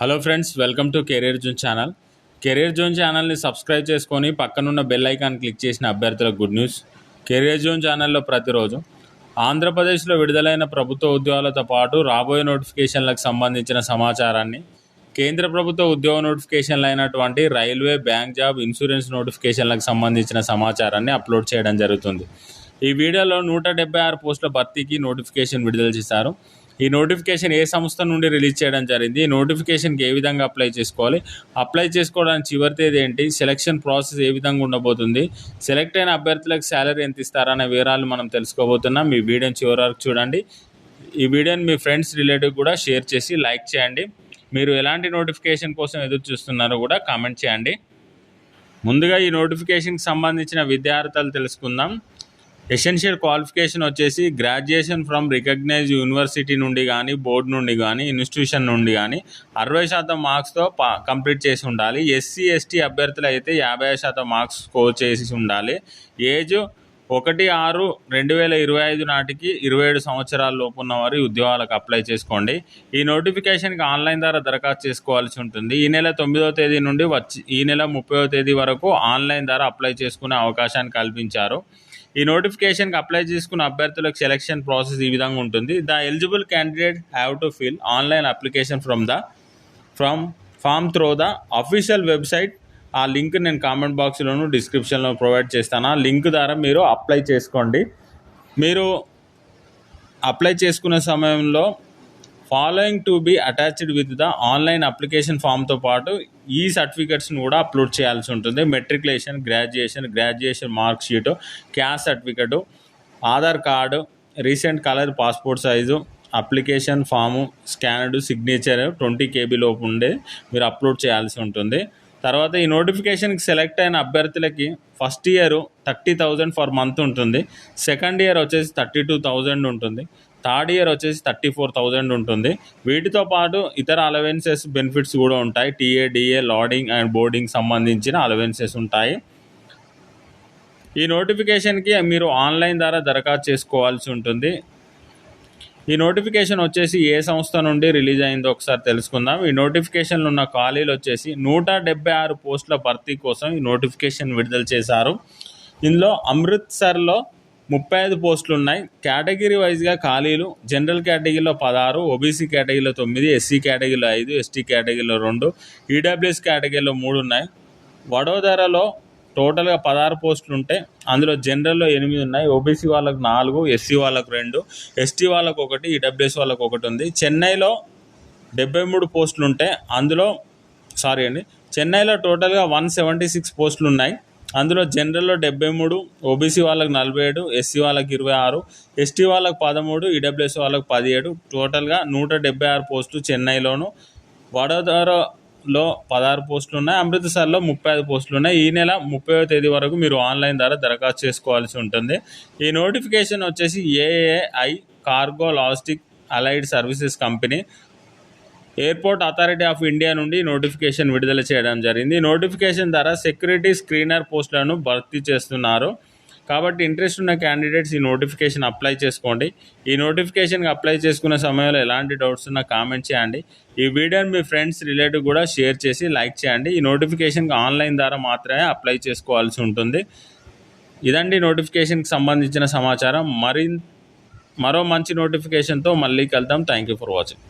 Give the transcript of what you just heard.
Hello friends welcome to career zone channel career zone ఛానల్ని subscribe చేసుకొని పక్కనున్న bell icon click చేసిన అభ్యర్థులకు గుడ్ న్యూస్ కెరీర్ జోన్ ఛానల్లో ప్రతిరోజు ఆంధ్రప్రదేశ్లో విడుదలైన ప్రభుత్వ ఉద్యోగాలతో పాటు రాబోయే నోటిఫికేషన్లకు సంబంధించిన సమాచారాన్ని కేంద్ర ప్రభుత్వ ఉద్యోగ నోటిఫికేషన్లు అయినటువంటి రైల్వే బ్యాంక్ జాబ్ ఇన్సూరెన్స్ నోటిఫికేషన్లకు సంబంధించిన సమాచారాన్ని అప్లోడ్ చేయడం జరుగుతుంది. ఈ వీడియోలో నూట డెబ్బై ఆరు పోస్టుల భర్తీకి నోటిఫికేషన్ విడుదల చేశారు. ఈ నోటిఫికేషన్ ఏ సంస్థ నుండి రిలీజ్ చేయడం జరిగింది ఈ నోటిఫికేషన్కి ఏ విధంగా అప్లై చేసుకోవాలి అప్లై చేసుకోవడానికి చివరి తేదీ ఏంటి సెలక్షన్ ప్రాసెస్ ఏ విధంగా ఉండబోతుంది సెలెక్ట్ అయిన అభ్యర్థులకు శాలరీ ఎంత ఇస్తారనే వివరాలు మనం తెలుసుకోబోతున్నాం. మీ వీడియోని చివరి వరకు చూడండి. ఈ వీడియోని మీ ఫ్రెండ్స్ రిలేటివ్ కూడా షేర్ చేసి లైక్ చేయండి. మీరు ఎలాంటి నోటిఫికేషన్ కోసం ఎదురు చూస్తున్నారో కూడా కామెంట్ చేయండి. ముందుగా ఈ నోటిఫికేషన్కి సంబంధించిన విద్యార్థులు తెలుసుకుందాం. ఎసెన్షియల్ క్వాలిఫికేషన్ వచ్చేసి గ్రాడ్యుయేషన్ ఫ్రమ్ రికగ్నైజ్ యూనివర్సిటీ నుండి కానీ బోర్డు నుండి కానీ ఇన్స్టిట్యూషన్ నుండి కానీ అరవై శాతం మార్క్స్తో పా కంప్లీట్ చేసి ఉండాలి. ఎస్సీ ఎస్టీ అభ్యర్థులు అయితే యాభై శాతం మార్క్స్ స్కోర్ చేసి ఉండాలి. ఏజ్ ఒకటి ఆరు రెండు వేల ఇరవై ఐదు నాటికి ఇరవై ఏడు సంవత్సరాల లోపు ఉన్నవారు ఈ ఉద్యోగాలకు అప్లై చేసుకోండి. ఈ నోటిఫికేషన్కి ఆన్లైన్ ద్వారా దరఖాస్తు చేసుకోవాల్సి ఉంటుంది. ఈ నెల తొమ్మిదవ తేదీ నుండి వచ్చి ఈ నెల ముప్పైవ తేదీ వరకు ఆన్లైన్ ద్వారా అప్లై చేసుకునే అవకాశాన్ని కల్పించారు. ఈ నోటిఫికేషన్కి అప్లై చేసుకున్న అభ్యర్థులకు సెలక్షన్ ప్రాసెస్ ఈ విధంగా ఉంటుంది. The eligible candidate have to fill online application from the from form through the official website ఆ లింక్ నేను కామెంట్ బాక్స్లోను డిస్క్రిప్షన్లో ప్రొవైడ్ చేస్తాను. ఆ లింక్ ద్వారా మీరు అప్లై చేసుకోండి. మీరు అప్లై చేసుకునే సమయంలో following to be attached with the online application ఫామ్తో పాటు ఈ సర్టిఫికెట్స్ని కూడా అప్లోడ్ చేయాల్సి ఉంటుంది. Matriculation graduation graduation mark sheet caste certificate Aadhaar card recent colour passport size application form scanned signature twenty KB లోపు ఉండే మీరు అప్లోడ్ చేయాల్సి ఉంటుంది. తర్వాత ఈ నోటిఫికేషన్కి సెలెక్ట్ అయిన అభ్యర్థులకి first year thirty thousand for month ఉంటుంది. సెకండ్ ఇయర్ వచ్చేసి థర్టీ టూ థౌజండ్ ఉంటుంది. థర్డ్ ఇయర్ వచ్చేసి థర్టీ ఫోర్ థౌజండ్ ఉంటుంది. వీటితో పాటు ఇతర అలవెన్సెస్ బెనిఫిట్స్ కూడా ఉంటాయి. TA DA lodging and boarding సంబంధించిన అలవెన్సెస్ ఉంటాయి. ఈ నోటిఫికేషన్కి మీరు ఆన్లైన్ ద్వారా దరఖాస్తు చేసుకోవాల్సి ఉంటుంది. ఈ నోటిఫికేషన్ వచ్చేసి ఏ సంస్థ నుండి రిలీజ్ అయిందో ఒకసారి తెలుసుకుందాం. ఈ నోటిఫికేషన్లో ఉన్న ఖాళీలు వచ్చేసి నూట డెబ్బై ఆరు పోస్టుల భర్తీ కోసం ఈ నోటిఫికేషన్ విడుదల చేశారు. ఇందులో అమృత్సర్లో ముప్పై ఐదు పోస్టులు ఉన్నాయి కేటగిరీ వైజ్గా ఖాళీలు జనరల్ కేటగిరీలో పదహారు ఓబీసీ కేటగిరీలో తొమ్మిది ఎస్సీ కేటగిరీలో ఐదు ఎస్టీ కేటగిరీలో రెండు ఈడబ్ల్యూఎస్ కేటగిరీలో మూడు ఉన్నాయి వడోదరలో టోటల్గా పదహారు పోస్టులు ఉంటాయి అందులో జనరల్లో ఎనిమిది ఉన్నాయి. ఓబీసీ వాళ్ళకు నాలుగు ఎస్సీ వాళ్ళకు రెండు ఎస్టీ వాళ్ళకు ఒకటి ఈడబ్ల్యూఎస్ వాళ్ళకు ఒకటి ఉంది. చెన్నైలో డెబ్బై మూడు పోస్టులు ఉంటాయి అందులో సారీ అండి చెన్నైలో టోటల్గా వన్ సెవెంటీ సిక్స్ పోస్టులు ఉన్నాయి అందులో జనరల్లో డెబ్బై మూడు ఓబీసీ వాళ్ళకి నలభై ఏడు ఎస్సీ వాళ్ళకి ఇరవై ఆరు ఎస్టీ వాళ్ళకి పదమూడు ఈడబ్ల్యూఎస్ వాళ్ళకి పదిహేడు టోటల్గా నూట డెబ్బై ఆరు పోస్టులు చెన్నైలోను వడోదరలో పదహారు పోస్టులు ఉన్నాయి అమృత్సర్లో ముప్పై ఐదు పోస్టులు ఉన్నాయి ఈ నెల ముప్పై తేదీ వరకు మీరు ఆన్లైన్ ద్వారా దరఖాస్తు చేసుకోవాల్సి ఉంటుంది. ఈ నోటిఫికేషన్ వచ్చేసి AAI cargo logistic allied services company airport authority of India నుండి నోటిఫికేషన్ విడుదల చేయడం జరిగింది. నోటిఫికేషన్ ద్వారా సెక్యూరిటీ స్క్రీనర్ పోస్టులను భర్తీ చేస్తున్నారు. కాబట్టి ఇంట్రెస్ట్ ఉన్న క్యాండిడేట్స్ ఈ నోటిఫికేషన్ అప్లై చేసుకోండి. ఈ నోటిఫికేషన్కి అప్లై చేసుకునే సమయంలో ఎలాంటి డౌట్స్ ఉన్నా కామెంట్ చేయండి. ఈ వీడియోని మీ ఫ్రెండ్స్ రిలేటివ్ కూడా షేర్ చేసి లైక్ చేయండి. ఈ నోటిఫికేషన్కి ఆన్లైన్ ద్వారా మాత్రమే అప్లై చేసుకోవాల్సి ఉంటుంది. ఇదండి నోటిఫికేషన్కి సంబంధించిన సమాచారం. మరి మరో మంచి నోటిఫికేషన్తో మళ్ళీ కలుద్దాం. Thank you for watching.